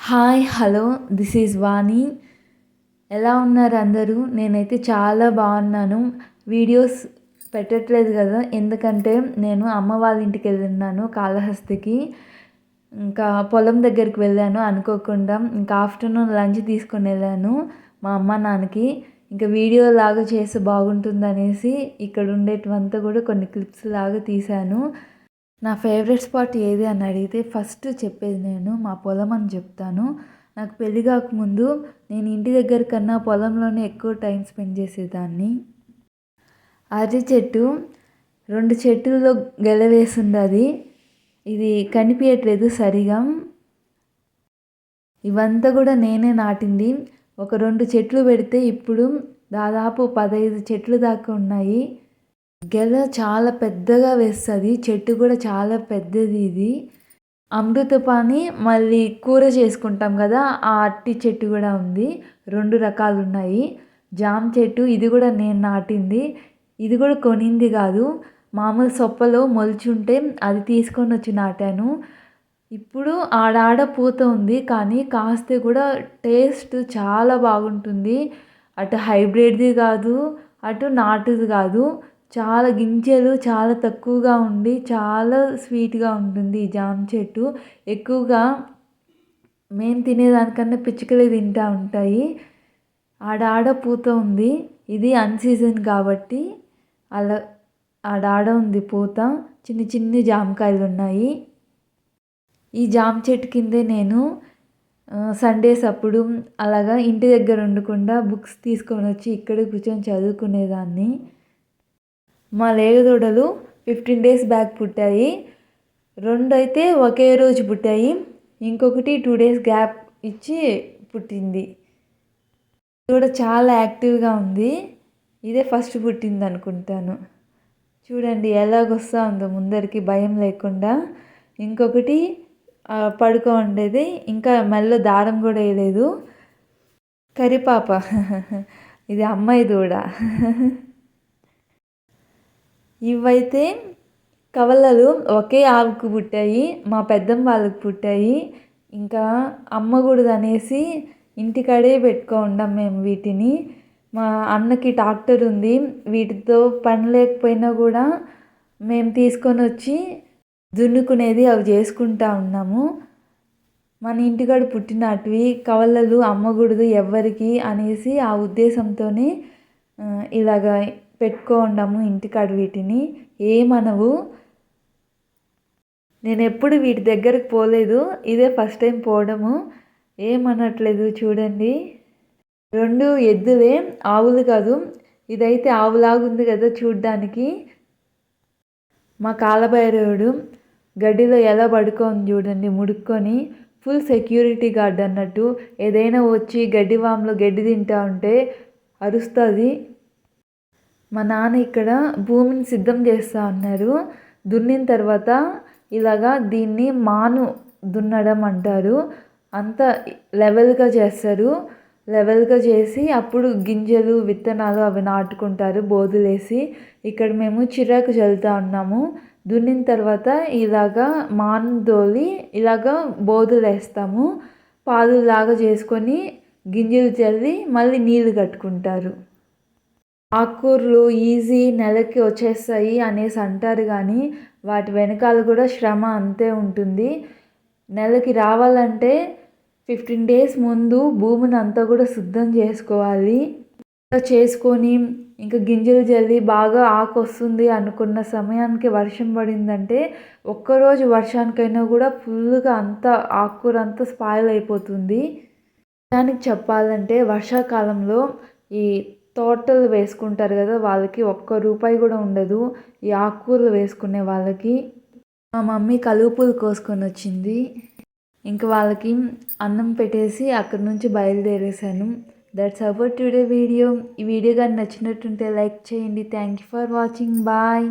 Hi hello this is Vani ఎలా ఉన్నారు అందరూ? నేనైతే చాలా బాగున్నాను. వీడియోస్ పెట్టట్లేదు కదా ఎందుకంటే నేను అమ్మ వాళ్ళ ఇంటికి వెళ్ళిన్నాను కాళహస్తికి. ఇంకా పొలం దగ్గరికి వెళ్ళాను అనుకోకుండా ఇంకా ఆఫ్టర్నూన్ లంచ్ తీసుకొని వెళ్ళాను మా అమ్మ నాన్నకి. ఇంకా వీడియో లాగా చేస్తే బాగుంటుంది అనేసి ఇక్కడ ఉండేటివంతా కూడా కొన్ని క్లిప్స్ లాగా తీశాను. నా ఫేవరెట్ స్పాట్ ఏది అని అడిగితే ఫస్ట్ చెప్పేది నేను మా పొలం అని చెప్తాను. నాకు పెళ్ళి కాకముందు నేను ఇంటి దగ్గర కన్నా పొలంలోనే ఎక్కువ టైం స్పెండ్ చేసేదాన్ని. అరటి చెట్టు రెండు చెట్టుల్లో గెలవేసింది ఇది కనిపించట్లేదు సరిగా. ఇవంతా కూడా నేనే నాటింది. ఒక రెండు చెట్లు పెడితే ఇప్పుడు దాదాపు పదహైదు చెట్లు దాకా ఉన్నాయి. గెల చాలా పెద్దగా వేస్తుంది చెట్టు కూడా చాలా పెద్దది ఇది. అమృతపాణి మళ్ళీ కూర చేసుకుంటాం కదా ఆ అట్టి చెట్టు కూడా ఉంది. రెండు రకాలు ఉన్నాయి జామ చెట్టు ఇది కూడా నేను నాటింది. ఇది కూడా కొనింది కాదు. మామూలు సొప్పలో మొలుచుంటే అది తీసుకొని వచ్చి నాటాను. ఇప్పుడు ఆడాడ పూత ఉంది కానీ కాస్తే కూడా టేస్ట్ చాలా బాగుంటుంది. అటు హైబ్రిడ్ది కాదు అటు నాటుది కాదు. చాలా గింజలు చాలా తక్కువగా ఉండి చాలా స్వీట్గా ఉంటుంది ఈ జామ చెట్టు. ఎక్కువగా మేము తినేదానికన్నా పిచ్చుకలే తింటూ ఉంటాయి. ఆడాడ పూత ఉంది. ఇది అన్సీజన్ కాబట్టి అలా ఆడాడ ఉంది పూత. చిన్ని చిన్ని జామకాయలు ఉన్నాయి. ఈ జామ చెట్టు కిందే నేను సండేస్ అప్పుడు అలాగా ఇంటి దగ్గర ఉండకుండా బుక్స్ తీసుకొని వచ్చి ఇక్కడ కూర్చొని చదువుకునేదాన్ని. మా లేగదూడలు ఫిఫ్టీన్ డేస్ బ్యాక్ పుట్టాయి. రెండు అయితే ఒకే రోజు పుట్టాయి. ఇంకొకటి టూ డేస్ గ్యాప్ ఇచ్చి పుట్టింది. కూడా చాలా యాక్టివ్గా ఉంది. ఇదే ఫస్ట్ పుట్టింది అనుకుంటాను. చూడండి ఎలాగొస్తా ఉందో ముందరికి భయం లేకుండా. ఇంకొకటి పడుకో ఉండేది. ఇంకా మెల్ల దారం కూడా వేయలేదు. కరిపాప. ఇది అమ్మాయి దూడ. ఇవైతే కవలలు ఒకే ఆవుకు పుట్టాయి మా పెద్దమ్మ వాళ్ళకి పుట్టాయి. ఇంకా అమ్మకూడదు అనేసి ఇంటికాడే పెట్టుకో ఉండం మేము వీటిని. మా అన్నకి ట్రాక్టర్ ఉంది వీటితో పని లేకపోయినా కూడా మేము తీసుకొని వచ్చి దున్నుకునేది అవి చేసుకుంటా ఉన్నాము. మన ఇంటికాడ పుట్టినటివి కవలలు అమ్మకూడదు ఎవ్వరికి అనేసి ఆ ఉద్దేశంతోనే ఇలాగ పెట్టుకోండము ఇంటికాడ వీటిని. ఏమనవు? నేను ఎప్పుడు వీటి దగ్గరకు పోలేదు. ఇదే ఫస్ట్ టైం పోవడము. ఏమనట్లేదు చూడండి. రెండు ఎద్దులే ఆవులు కాదు. ఇదైతే ఆవులాగుంది కదా చూడ్డానికి. మా కాలభైరవుడు గడ్డిలో ఎలా పడుకోని చూడండి ముడుక్కొని ఫుల్ సెక్యూరిటీ గార్డ్ అన్నట్టు. ఏదైనా వచ్చి గడ్డి వాములో గడ్డి తింటా ఉంటే అరుస్తుంది. మా నాన్న ఇక్కడ భూమిని సిద్ధం చేస్తూ ఉన్నారు దున్నిన తర్వాత ఇలాగా దీన్ని మాను దున్నడం అంటారు. అంత లెవెల్గా చేస్తారు. లెవెల్గా చేసి అప్పుడు గింజలు విత్తనాలు అవి నాటుకుంటారు బోధులేసి ఇక్కడ మేము చిరాకు చల్లుతా ఉన్నాము. దున్నిన తర్వాత ఇలాగా మాను దోలి ఇలాగా బోదులేస్తాము. పాలు పాదులాగా చేసుకొని గింజలు చల్లి మళ్ళీ నీళ్ళు కట్టుకుంటారు. ఆకుకూరలు ఈజీ నెలకి వచ్చేస్తాయి అనేసి అంటారు కానీ వాటి వెనకాల కూడా శ్రమ అంతే ఉంటుంది. నెలకి రావాలంటే ఫిఫ్టీన్ డేస్ ముందు భూమిని అంతా కూడా శుద్ధం చేసుకోవాలి. చేసుకొని ఇంకా గింజలు జల్లి బాగా ఆకు వస్తుంది అనుకున్న సమయానికి వర్షం పడిందంటే ఒక్కరోజు వర్షానికైనా కూడా ఫుల్గా అంతా ఆకుకూర అంతా స్పాయిల్ అయిపోతుంది. దానికి చెప్పాలంటే వర్షాకాలంలో ఈ తోటలు వేసుకుంటారు కదా వాళ్ళకి ఒక్క రూపాయి కూడా ఉండదు. ఈ ఆకుకూరలు వేసుకునే వాళ్ళకి. మా మమ్మీ కలుపులు కోసుకొని వచ్చింది. ఇంక వాళ్ళకి అన్నం పెట్టేసి అక్కడి నుంచి బయలుదేరేసాను దట్స్ అబౌట్ టుడే వీడియో ఈ వీడియో కానీ నచ్చినట్టుంటే లైక్ చేయండి. Thank you for watching bye